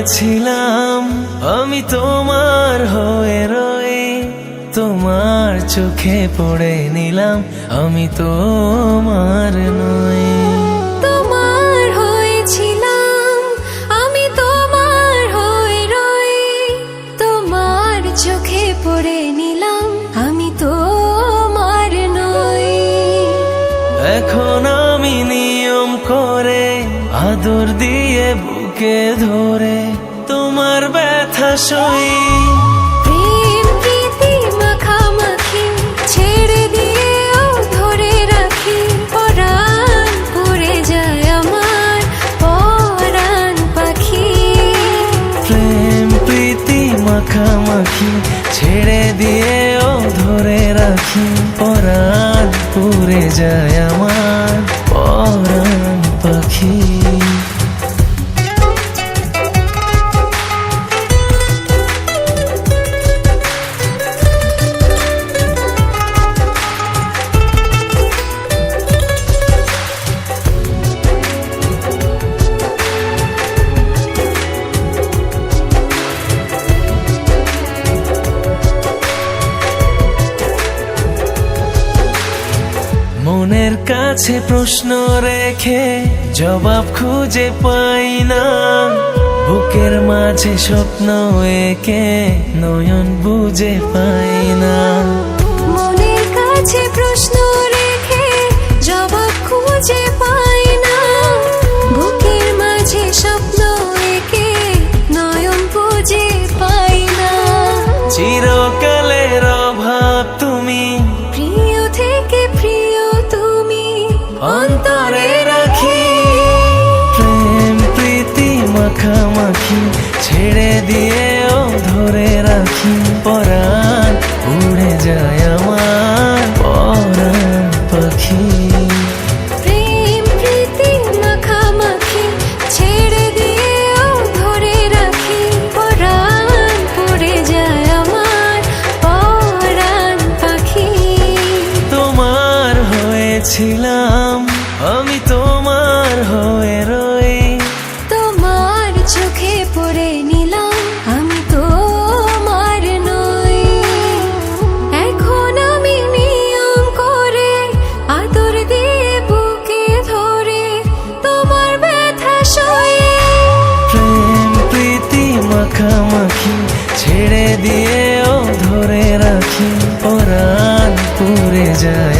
হয়েছিলাম আমি তোমার হয়ে রয়ে তোমার চোখে পড়ে নিলাম আমি তোমার নই। তোমার হয়েছিলাম আমি তোমার হয়ে রই তোমার চোখে পড়ে নিলাম আমি তোমার নই। এখন আমি নিয়ম করে আদর দিয়ে বুকে ধরে তোমার ব্যথা সই? প্রেম প্রীতি মাখামাখি ছেড়ে দিয়েও ধরে রাখি। পরাণ পড়ে যায় আমার পরাণ পাখি। প্রেম প্রীতি মাখামাখি ছেড়ে দিয়েও ধরে রাখি। পরাণ পুরে যায় মনের কাছে প্রশ্ন রেখে জবাব খুঁজে পাই না। বুকের মাঝে স্বপ্ন একে নয়ন বুঝে পাই না। হয়েছিলাম আমি তোমার হয়ে রই। তোমার চোখে পড়ে নিলাম আমি তো তোমার নই। এখন আমি নিয়ম করে আদর দিয়ে বুকে ধরে তোমার ব্যথা সয়ে। প্রেম প্রীতি মাখামাখি ছেড়ে দিয়েও ধরে রাখি। পরাণ পুরে যায়।